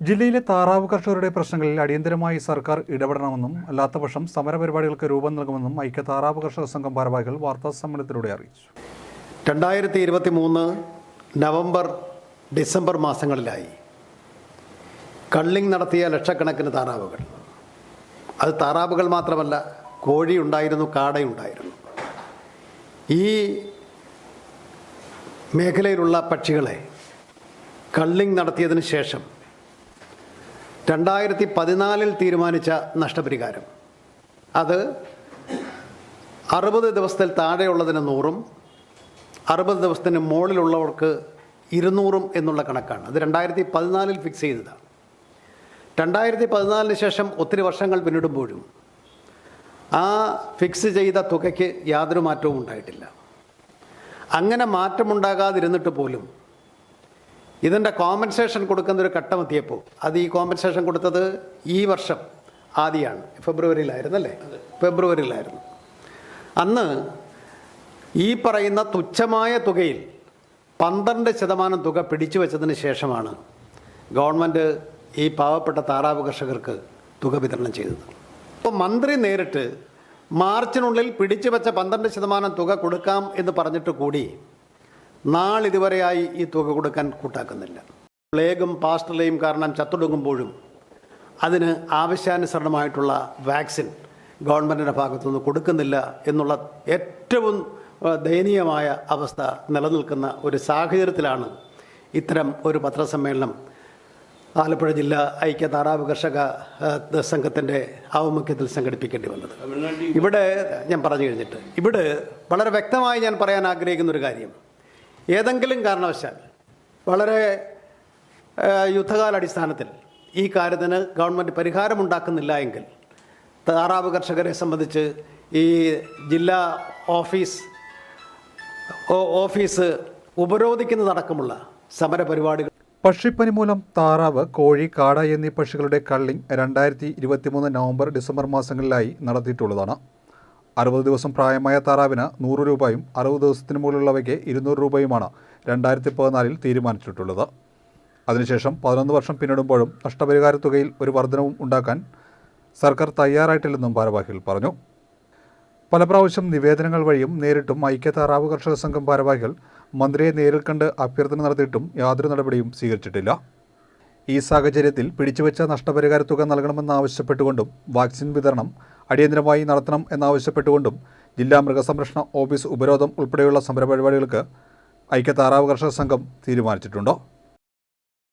ജില്ലയിലെ താറാവ് കർഷകരുടെ പ്രശ്നങ്ങളിൽ അടിയന്തരമായി സർക്കാർ ഇടപെടണമെന്നും അല്ലാത്തപക്ഷം സമരപരിപാടികൾക്ക് രൂപം നൽകുമെന്നും ഐക്യ താറാവ് കർഷക സംഘം ഭാരവാഹികൾ വാർത്താ സമ്മേളനത്തിലൂടെ അറിയിച്ചു. രണ്ടായിരത്തി ഇരുപത്തി മൂന്ന് നവംബർ ഡിസംബർ മാസങ്ങളിലായി കള്ളിങ് നടത്തിയ ലക്ഷക്കണക്കിന് താറാവുകൾ. അത് താറാവുകൾ മാത്രമല്ല കോഴി കോഴിയുണ്ടായിരുന്നു കാടയുണ്ടായിരുന്നു. ഈ മേഖലയിലുള്ള പക്ഷികളെ കള്ളിങ് നടത്തിയതിന് ശേഷം രണ്ടായിരത്തി പതിനാലിൽ തീരുമാനിച്ച നഷ്ടപരിഹാരം. അത് അറുപത് ദിവസത്തിൽ താഴെയുള്ളതിന് നൂറും അറുപത് ദിവസത്തിന് മുകളിലുള്ളവർക്ക് ഇരുന്നൂറും എന്നുള്ള കണക്കാണ്. അത് രണ്ടായിരത്തി പതിനാലിൽ ഫിക്സ് ചെയ്തതാണ്. രണ്ടായിരത്തി പതിനാലിന് ശേഷം ഒത്തിരി വർഷങ്ങൾ പിന്നിടുമ്പോഴും ആ ഫിക്സ് ചെയ്ത തുകയ്ക്ക് യാതൊരു മാറ്റവും ഉണ്ടായിട്ടില്ല. അങ്ങനെ മാറ്റമുണ്ടാകാതിരുന്നിട്ട് പോലും ഇതിന്റെ കോമ്പൻസേഷൻ കൊടുക്കുന്ന ഒരു ഘട്ടമെത്തിയപ്പോൾ അത് ഈ കോമ്പൻസേഷൻ കൊടുത്തത് ഈ വർഷം ആദ്യമാണ് ഫെബ്രുവരിയിലായിരുന്നു അല്ലേ ഫെബ്രുവരിയിലായിരുന്നു. അന്ന് ഈ പറയുന്ന തുച്ഛമായ തുകയിൽ പന്ത്രണ്ട് ശതമാനം തുക പിടിച്ചു വെച്ചതിന് ശേഷമാണ് ഗവൺമെന്റ് ഈ പാവപ്പെട്ട താറാവ് കർഷകർക്ക് തുക വിതരണം ചെയ്തത്. അപ്പോൾ മന്ത്രി നേരിട്ട് മാർച്ചിനുള്ളിൽ പിടിച്ചു വെച്ച പന്ത്രണ്ട് ശതമാനം തുക കൊടുക്കാം എന്ന് പറഞ്ഞിട്ട് കൂടി നാളിതുവരെയായി ഈ തുക കൊടുക്കാൻ കൂട്ടാക്കുന്നില്ല. പ്ലേഗും പാസ്റ്റലയും കാരണം ചത്തൊടുങ്ങുമ്പോഴും അതിന് ആവശ്യാനുസരണമായിട്ടുള്ള വാക്സിൻ ഗവൺമെന്റിന്റെ ഭാഗത്തുനിന്ന് കൊടുക്കുന്നില്ല എന്നുള്ള ഏറ്റവും ദയനീയമായ അവസ്ഥ നിലനിൽക്കുന്ന ഒരു സാഹചര്യത്തിലാണ് ഇത്തരം ഒരു പത്രസമ്മേളനം ആലപ്പുഴ ജില്ല ഐക്യ താറാവ് കർഷക സംഘത്തിന്റെ ആഭിമുഖ്യത്തിൽ സംഘടിപ്പിക്കേണ്ടി വന്നത്. ഇവിടെ ഞാൻ പറഞ്ഞു കഴിഞ്ഞിട്ട് ഇവിടെ വളരെ വ്യക്തമായി ഞാൻ പറയാൻ ആഗ്രഹിക്കുന്ന ഒരു കാര്യം. ഏതെങ്കിലും കാരണവശാൽ വളരെ യുദ്ധകാലടിസ്ഥാനത്തിൽ ഈ കാര്യത്തിന് ഗവൺമെന്റ് പരിഹാരമുണ്ടാക്കുന്നില്ല എങ്കിൽ താറാവ് കർഷകരെ സംബന്ധിച്ച് ഈ ജില്ലാ ഓഫീസ് ഓഫീസ് ഉപരോധിക്കുന്നതടക്കമുള്ള സമരപരിപാടികൾ പക്ഷിപ്പനി മൂലം താറാവ് കോഴി കാട എന്നീ പക്ഷികളുടെ കള്ളിങ് രണ്ടായിരത്തി ഇരുപത്തിമൂന്ന് നവംബർ ഡിസംബർ മാസങ്ങളിലായി നടത്തിയിട്ടുള്ളതാണ്. അറുപത് ദിവസം പ്രായമായ താറാവിന് നൂറ് രൂപയും അറുപത് ദിവസത്തിന് മുകളിലുള്ളവയ്ക്ക് ഇരുന്നൂറ് രൂപയുമാണ് രണ്ടായിരത്തി പതിനാലിൽ തീരുമാനിച്ചിട്ടുള്ളത്. അതിനുശേഷം പതിനൊന്ന് വർഷം പിന്നിടുമ്പോഴും നഷ്ടപരിഹാര തുകയിൽ ഒരു വർധനവും ഉണ്ടാക്കാൻ സർക്കാർ തയ്യാറായിട്ടില്ലെന്നും ഭാരവാഹികൾ പറഞ്ഞു. പല പ്രാവശ്യം നിവേദനങ്ങൾ വഴിയും നേരിട്ടും ഐക്യ താറാവ് കർഷക സംഘം ഭാരവാഹികൾ മന്ത്രിയെ നേരിൽ കണ്ട് അഭ്യർത്ഥന നടത്തിയിട്ടും യാതൊരു നടപടിയും സ്വീകരിച്ചിട്ടില്ല. ഈ സാഹചര്യത്തിൽ പിടിച്ചുവെച്ച നഷ്ടപരിഹാര തുക നൽകണമെന്നാവശ്യപ്പെട്ടുകൊണ്ടും വാക്സിൻ വിതരണം അടിയന്തരമായി നടത്തണം എന്നാവശ്യപ്പെട്ടുകൊണ്ടും ജില്ലാ മൃഗസംരക്ഷണ ഓഫീസ് ഉപരോധം ഉൾപ്പെടെയുള്ള സമരപരിപാടികൾക്ക് ഐക്യ താറാവ് കർഷക സംഘം തീരുമാനിച്ചിട്ടുണ്ട്?